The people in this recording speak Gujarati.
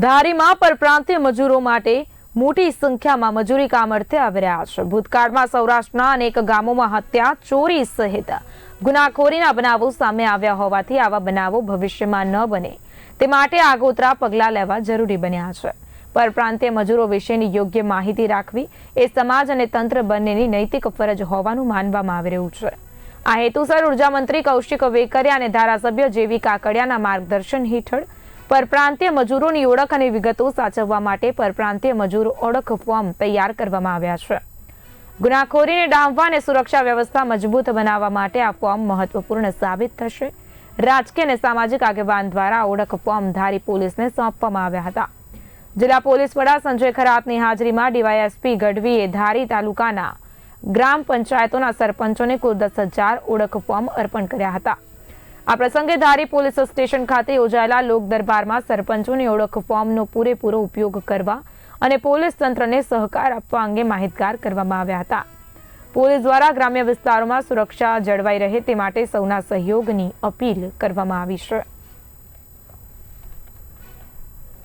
ધારીમાં પરપ્રાંતીય મજૂરો માટે મોટી સંખ્યામાં મજૂરી કામ અર્થે આવી રહ્યા છે. ભૂતકાળમાં સૌરાષ્ટ્રના અનેક ગામોમાં હત્યા, ચોરી સહિત ગુનાખોરીના બનાવો સામે આવ્યા હોવાથી આવા બનાવો ભવિષ્યમાં ન બને. તે માટે આગોતરા પગલાં લેવા જરૂરી બન્યા છે. પરપ્રાંતીય મજૂરો વિશેની યોગ્ય માહિતી રાખવી એ સમાજ અને તંત્ર બંનેની નૈતિક ફરજ હોવાનું માનવામાં આવી રહ્યું છે. આ હેતુસર ઊર્જા મંત્રી કૌશિક વેકરિયા અને ધારાસભ્ય જેવી કાકડિયાના માર્ગદર્શન હેઠળ પરપ્રાંતીય મજૂરોની ઓળખ અને વિગતો સાચવવા માટે પરપ્રાંતીય મજૂર ઓળખ ફોર્મ તૈયાર કરવામાં આવ્યા છે. ગુનાખોરીને ડામવા અને સુરક્ષા વ્યવસ્થા મજબૂત બનાવવા માટે આ ફોર્મ મહત્વપૂર્ણ સાબિત થશે. રાજકીય અને સામાજિક આગેવાન દ્વારા ઓળખ ફોર્મ ધારી પોલીસને સોંપવામાં આવ્યા હતા. જિલ્લા પોલીસ વડા સંજય ખરાતની હાજરીમાં ડીવાયએસપી ગઢવીએ ધારી તાલુકાના ગ્રામ પંચાયતોના સરપંચોને કુલ દસ હજાર ઓળખ ફોર્મ અર્પણ કર્યા હતા. આ પ્રસંગે ધારી પોલીસ સ્ટેશન ખાતે યોજાયેલા લોક દરબારમાં સરપંચોની ઓળખ ફોર્મનો પૂરેપૂરો ઉપયોગ કરવા અને પોલીસ તંત્રને સહકાર આપવા અંગે માહિતગાર કરવામાં આવ્યા હતા. પોલીસ દ્વારા ગ્રામ્ય વિસ્તારોમાં સુરક્ષા જળવાઈ રહે તે માટે સૌના સહયોગની અપીલ કરવામાં આવી છે.